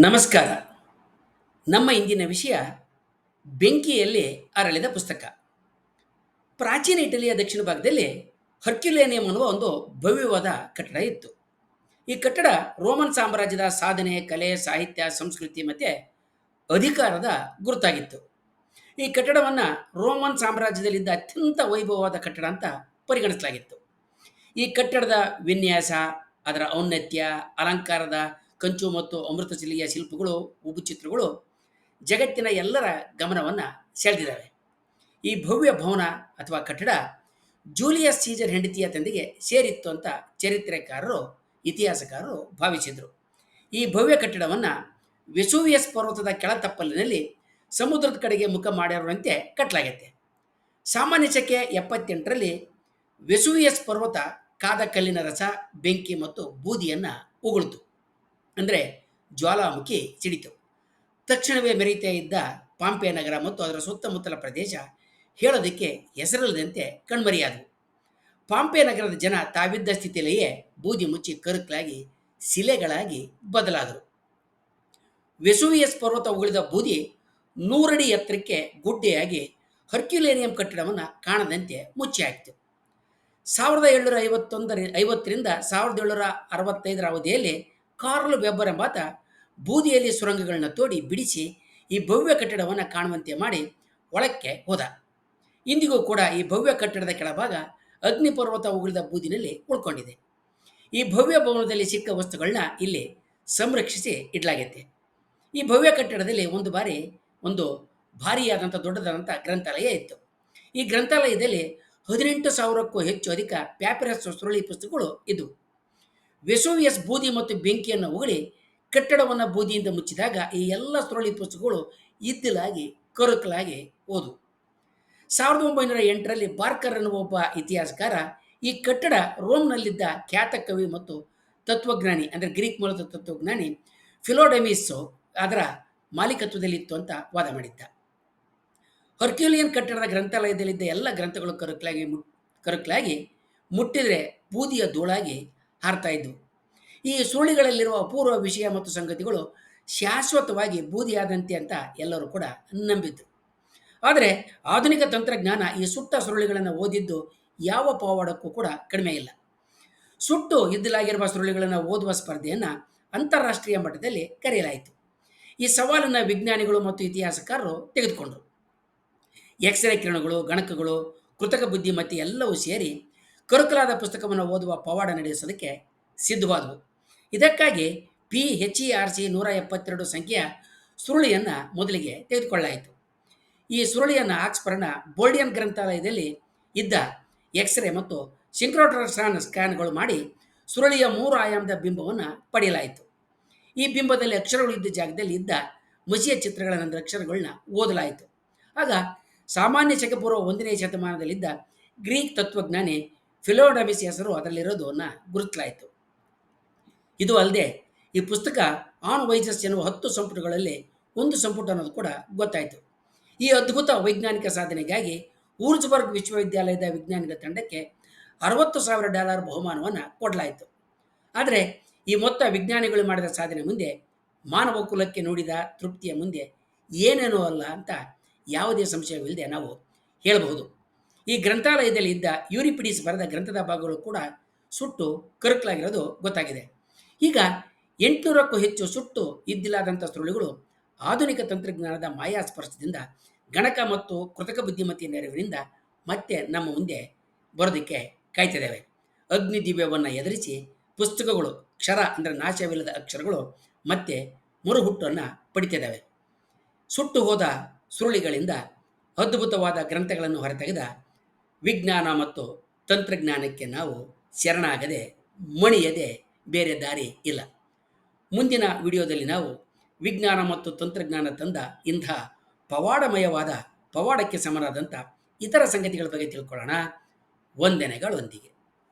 ನಮಸ್ಕಾರ. ನಮ್ಮ ಇಂದಿನ ವಿಷಯ ಬೆಂಕಿಯಲ್ಲಿ ಅರಳಿದ ಪುಸ್ತಕ. ಪ್ರಾಚೀನ ಇಟಲಿಯ ದಕ್ಷಿಣ ಭಾಗದಲ್ಲಿ ಹರ್ಕ್ಯುಲೇನಿಯಂ ಅನ್ನುವ ಒಂದು ಭವ್ಯವಾದ ಕಟ್ಟಡ ಇತ್ತು. ಈ ಕಟ್ಟಡ ರೋಮನ್ ಸಾಮ್ರಾಜ್ಯದ ಸಾಧನೆ, ಕಲೆ, ಸಾಹಿತ್ಯ, ಸಂಸ್ಕೃತಿ ಮತ್ತು ಅಧಿಕಾರದ ಗುರುತಾಗಿತ್ತು. ಈ ಕಟ್ಟಡವನ್ನು ರೋಮನ್ ಸಾಮ್ರಾಜ್ಯದಲ್ಲಿದ್ದ ಅತ್ಯಂತ ವೈಭವವಾದ ಕಟ್ಟಡ ಅಂತ ಪರಿಗಣಿಸಲಾಗಿತ್ತು. ಈ ಕಟ್ಟಡದ ವಿನ್ಯಾಸ, ಅದರ ಔನ್ನತ್ಯ, ಅಲಂಕಾರದ ಕಂಚು ಮತ್ತು ಅಮೃತಶಿಲೆಯ ಶಿಲ್ಪಗಳು, ಉಪಚಿತ್ರಗಳು ಜಗತ್ತಿನ ಎಲ್ಲರ ಗಮನವನ್ನು ಸೆಳೆದಿದ್ದಾವೆ. ಈ ಭವ್ಯ ಭವನ ಅಥವಾ ಕಟ್ಟಡ ಜೂಲಿಯಸ್ ಸೀಜರ್ ಹೆಂಡತಿಯ ತಂದೆಗೆ ಸೇರಿತ್ತು ಅಂತ ಚರಿತ್ರೆಕಾರರು, ಇತಿಹಾಸಕಾರರು ಭಾವಿಸಿದರು. ಈ ಭವ್ಯ ಕಟ್ಟಡವನ್ನು ವೆಸೂವಿಯಸ್ ಪರ್ವತದ ಕೆಳತಪ್ಪಲಿನಲ್ಲಿ ಸಮುದ್ರದ ಕಡೆಗೆ ಮುಖ ಮಾಡಿರುವಂತೆ ಕಟ್ಟಲಾಗೈತೆ. ಸಾಮಾನ್ಯ ಶಕೆ ಎಪ್ಪತ್ತೆಂಟರಲ್ಲಿ ವೆಸೂವಿಯಸ್ ಪರ್ವತ ಕಾದ ಕಲ್ಲಿನ ರಸ, ಬೆಂಕಿ ಮತ್ತು ಬೂದಿಯನ್ನು ಉಗುಳಿತು. ಅಂದರೆ ಜ್ವಾಲಾಮುಖಿ ಸಿಡಿತು. ತಕ್ಷಣವೇ ಮೆರೀತಾ ಇದ್ದ ಪಾಂಪೆ ನಗರ ಮತ್ತು ಅದರ ಸುತ್ತಮುತ್ತಲ ಪ್ರದೇಶ ಹೇಳೋದಕ್ಕೆ ಹೆಸರಿಲ್ಲದಂತೆ ಕಣ್ಮರಿಯಾದವು. ಪಾಂಪೆ ನಗರದ ಜನ ತಾವಿದ್ದ ಸ್ಥಿತಿಯಲ್ಲಿಯೇ ಬೂದಿ ಮುಚ್ಚಿ ಕರುಕಲಾಗಿ ಶಿಲೆಗಳಾಗಿ ಬದಲಾದರು. ವೆಸುವಿಯಸ್ ಪರ್ವತ ಉಗುಳಿದ ಬೂದಿ ನೂರಡಿ ಎತ್ತರಕ್ಕೆ ಗುಡ್ಡೆಯಾಗಿ ಹರ್ಕ್ಯುಲೇನಿಯಂ ಕಟ್ಟಡವನ್ನು ಕಾಣದಂತೆ ಮುಚ್ಚಿ ಹಾಕಿತು ಸಾವಿರದ ಏಳ್ನೂರ ಐವತ್ತೊಂದರ ಐವತ್ತರಿಂದ ಸಾವಿರದ ಏಳ್ನೂರ ಅರವತ್ತೈದರ ಅವಧಿಯಲ್ಲಿ ಕಾರ್ಲ್ ವೆಬ್ಬರ್ ಎಂಬಾತ ಬೂದಿಯಲ್ಲಿ ಸುರಂಗಗಳನ್ನ ತೋಡಿ ಬಿಡಿಸಿ ಈ ಭವ್ಯ ಕಟ್ಟಡವನ್ನು ಕಾಣುವಂತೆ ಮಾಡಿ ಒಳಕ್ಕೆ ಹೋದ. ಇಂದಿಗೂ ಕೂಡ ಈ ಭವ್ಯ ಕಟ್ಟಡದ ಕೆಳಭಾಗ ಅಗ್ನಿಪರ್ವತ ಉಗುಳಿದ ಬೂದಿನಲ್ಲಿ ಉಳ್ಕೊಂಡಿದೆ. ಈ ಭವ್ಯ ಭವನದಲ್ಲಿ ಸಿಕ್ಕ ವಸ್ತುಗಳನ್ನ ಇಲ್ಲಿ ಸಂರಕ್ಷಿಸಿ ಇಡಲಾಗೈತೆ. ಈ ಭವ್ಯ ಕಟ್ಟಡದಲ್ಲಿ ಒಂದು ಬಾರಿ ಒಂದು ಭಾರಿಯಾದಂಥ ದೊಡ್ಡದಾದಂಥ ಗ್ರಂಥಾಲಯ ಇತ್ತು. ಈ ಗ್ರಂಥಾಲಯದಲ್ಲಿ ಹದಿನೆಂಟು ಸಾವಿರಕ್ಕೂ ಹೆಚ್ಚು ಅಧಿಕ ಪ್ಯಾಪಿರಸ್ ಸುರುಳಿ ಪುಸ್ತಕಗಳು ಇದ್ದವು ವೆಸೋವಿಯಸ್ ಬೂದಿ ಮತ್ತು ಬೆಂಕಿಯನ್ನು ಉಗುಳಿ ಕಟ್ಟಡವನ್ನು ಬೂದಿಯಿಂದ ಮುಚ್ಚಿದಾಗ ಈ ಎಲ್ಲ ಸುರಳಿ ಪುಸ್ತಕಗಳು ಇದ್ದಿಲಾಗಿ, ಕರುಕಲಾಗಿ ಓದು ಸಾವಿರದ ಒಂಬೈನೂರ ಎಂಟರಲ್ಲಿ ಬಾರ್ಕರ್ ಅನ್ನುವ ಒಬ್ಬ ಇತಿಹಾಸಕಾರ ಈ ಕಟ್ಟಡ ರೋಮ್ನಲ್ಲಿದ್ದ ಖ್ಯಾತ ಕವಿ ಮತ್ತು ತತ್ವಜ್ಞಾನಿ, ಅಂದರೆ ಗ್ರೀಕ್ ಮೂಲದ ತತ್ವಜ್ಞಾನಿ ಫಿಲೋಡೆಮಿಸ್ ಅದರ ಮಾಲೀಕತ್ವದಲ್ಲಿತ್ತು ಅಂತ ವಾದ ಮಾಡಿದ್ದ. ಹರ್ಕ್ಯುಲಿಯನ್ ಕಟ್ಟಡದ ಗ್ರಂಥಾಲಯದಲ್ಲಿದ್ದ ಎಲ್ಲ ಗ್ರಂಥಗಳು ಕರುಕಲಾಗಿ ಮುಟ್ ಕರುಕಲಾಗಿ ಮುಟ್ಟಿದರೆ ಬೂದಿಯ ಧೂಳಾಗಿ ಹಾರ್ತಾ ಇದ್ವು. ಈ ಸುರುಳಿಗಳಲ್ಲಿರುವ ಅಪೂರ್ವ ವಿಷಯ ಮತ್ತು ಸಂಗತಿಗಳು ಶಾಶ್ವತವಾಗಿ ಬೂದಿಯಾದಂತೆ ಅಂತ ಎಲ್ಲರೂ ಕೂಡ ನಂಬಿದ್ರು. ಆದರೆ ಆಧುನಿಕ ತಂತ್ರಜ್ಞಾನ ಈ ಸುಟ್ಟ ಸುರುಳಿಗಳನ್ನು ಓದಿದ್ದು ಯಾವ ಪವಾಡಕ್ಕೂ ಕೂಡ ಕಡಿಮೆ ಇಲ್ಲ. ಸುಟ್ಟು ಇದ್ದಲಾಗಿರುವ ಸುರುಳಿಗಳನ್ನು ಓದುವ ಸ್ಪರ್ಧೆಯನ್ನು ಅಂತಾರಾಷ್ಟ್ರೀಯ ಮಟ್ಟದಲ್ಲಿ ಕರೆಯಲಾಯಿತು. ಈ ಸವಾಲನ್ನು ವಿಜ್ಞಾನಿಗಳು ಮತ್ತು ಇತಿಹಾಸಕಾರರು ತೆಗೆದುಕೊಂಡರು. ಎಕ್ಸ್ರೇ ಕಿರಣಗಳು, ಗಣಕಗಳು, ಕೃತಕ ಬುದ್ಧಿಮತ್ತೆ ಎಲ್ಲವೂ ಸೇರಿ ಕರುಕಲಾದ ಪುಸ್ತಕವನ್ನು ಓದುವ ಪವಾಡ ನಡೆಸೋದಕ್ಕೆ ಸಿದ್ಧವಾದವು. ಇದಕ್ಕಾಗಿ P H E R C ನೂರ ಎಪ್ಪತ್ತೆರಡು ಸಂಖ್ಯೆಯ ಸುರುಳಿಯನ್ನು ಮೊದಲಿಗೆ ತೆಗೆದುಕೊಳ್ಳಲಾಯಿತು. ಈ ಸುರುಳಿಯನ್ನು ಆಕ್ಸ್ಫರ್ಡ್ನ ಬೋಲ್ಡಿಯನ್ ಗ್ರಂಥಾಲಯದಲ್ಲಿ ಇದ್ದ ಎಕ್ಸ್ರೇ ಮತ್ತು ಸಿಂಕ್ರೋಟ್ರಾನ್ ಸ್ಕ್ಯಾನ್ಗಳು ಮಾಡಿ ಸುರುಳಿಯ ಮೂರು ಆಯಾಮದ ಬಿಂಬವನ್ನು ಪಡೆಯಲಾಯಿತು. ಈ ಬಿಂಬದಲ್ಲಿ ಅಕ್ಷರಗಳು ಇದ್ದ ಜಾಗದಲ್ಲಿ ಇದ್ದ ಮಸಿಯ ಚಿತ್ರಗಳನ್ನ ಅಕ್ಷರಗಳನ್ನ ಓದಲಾಯಿತು. ಆಗ ಸಾಮಾನ್ಯ ಶಕಪೂರ್ವ ಒಂದನೇ ಶತಮಾನದಲ್ಲಿದ್ದ ಗ್ರೀಕ್ ತತ್ವಜ್ಞಾನಿ ಫಿಲೋಡಮಿಸ್ ಹೆಸರು ಅದರಲ್ಲಿರೋದನ್ನ ಗುರುತಲಾಯಿತು. ಇದು ಅಲ್ಲದೆ ಈ ಪುಸ್ತಕ ಆನ್ ವೈಜಸ್ ಎನ್ನುವ ಹತ್ತು ಸಂಪುಟಗಳಲ್ಲಿ ಒಂದು ಸಂಪುಟ ಅನ್ನೋದು ಕೂಡ ಗೊತ್ತಾಯಿತು. ಈ ಅದ್ಭುತ ವೈಜ್ಞಾನಿಕ ಸಾಧನೆಗಾಗಿ ಊರ್ಜ್ಬರ್ಗ್ ವಿಶ್ವವಿದ್ಯಾಲಯದ ವಿಜ್ಞಾನಿಗಳ ತಂಡಕ್ಕೆ ಅರವತ್ತು ಸಾವಿರ ಡಾಲರ್ ಬಹುಮಾನವನ್ನು ಕೊಡಲಾಯಿತು. ಆದರೆ ಈ ಮೊತ್ತ ವಿಜ್ಞಾನಿಗಳು ಮಾಡಿದ ಸಾಧನೆ ಮುಂದೆ ಮಾನವ ಕುಲಕ್ಕೆ ನೋಡಿದ ತೃಪ್ತಿಯ ಮುಂದೆ ಏನೇನೋ ಅಲ್ಲ ಅಂತ ಯಾವುದೇ ಸಂಶಯವಿಲ್ಲದೆ ನಾವು ಹೇಳಬಹುದು. ಈ ಗ್ರಂಥಾಲಯದಲ್ಲಿ ಇದ್ದ ಯೂರಿಪಿಡೀಸ್ ಬರೆದ ಗ್ರಂಥದ ಭಾಗಗಳು ಕೂಡ ಸುಟ್ಟು ಕರುಕಲಾಗಿರೋದು ಗೊತ್ತಾಗಿದೆ. ಈಗ ಎಂಟುನೂರಕ್ಕೂ ಹೆಚ್ಚು ಸುಟ್ಟು ಇದ್ದಿಲ್ಲದಂಥ ಸುರುಳಿಗಳು ಆಧುನಿಕ ತಂತ್ರಜ್ಞಾನದ ಮಾಯಾ ಸ್ಪರ್ಶದಿಂದ ಗಣಕ ಮತ್ತು ಕೃತಕ ಬುದ್ಧಿಮತ್ತೆಯ ನೆರವಿನಿಂದ ಮತ್ತೆ ನಮ್ಮ ಮುಂದೆ ಬರೋದಕ್ಕೆ ಕಾಯ್ತಿದ್ದೇವೆ. ಅಗ್ನಿ ದಿವ್ಯವನ್ನು ಎದುರಿಸಿ ಪುಸ್ತಕಗಳು, ಕ್ಷರ ಅಂದರೆ ನಾಶವಿಲ್ಲದ ಅಕ್ಷರಗಳು ಮತ್ತೆ ಮರುಹುಟ್ಟನ್ನು ಪಡಿತಿದ್ದಾವೆ. ಸುಟ್ಟು ಹೋದ ಸುರುಳಿಗಳಿಂದ ಅದ್ಭುತವಾದ ಗ್ರಂಥಗಳನ್ನು ಹೊರತೆಗೆದ ವಿಜ್ಞಾನ ಮತ್ತು ತಂತ್ರಜ್ಞಾನಕ್ಕೆ ನಾವು ಶರಣಾಗದೆ, ಮಣಿಯದೆ ಬೇರೆ ದಾರಿ ಇಲ್ಲ. ಮುಂದಿನ ವಿಡಿಯೋದಲ್ಲಿ ನಾವು ವಿಜ್ಞಾನ ಮತ್ತು ತಂತ್ರಜ್ಞಾನ ತಂದ ಇಂಥ ಪವಾಡಮಯವಾದ ಪವಾಡಕ್ಕೆ ಸಮನಾದಂಥ ಇತರ ಸಂಗತಿಗಳ ಬಗ್ಗೆ ತಿಳ್ಕೊಳ್ಳೋಣ. ವಂದನೆಗಳೊಂದಿಗೆ.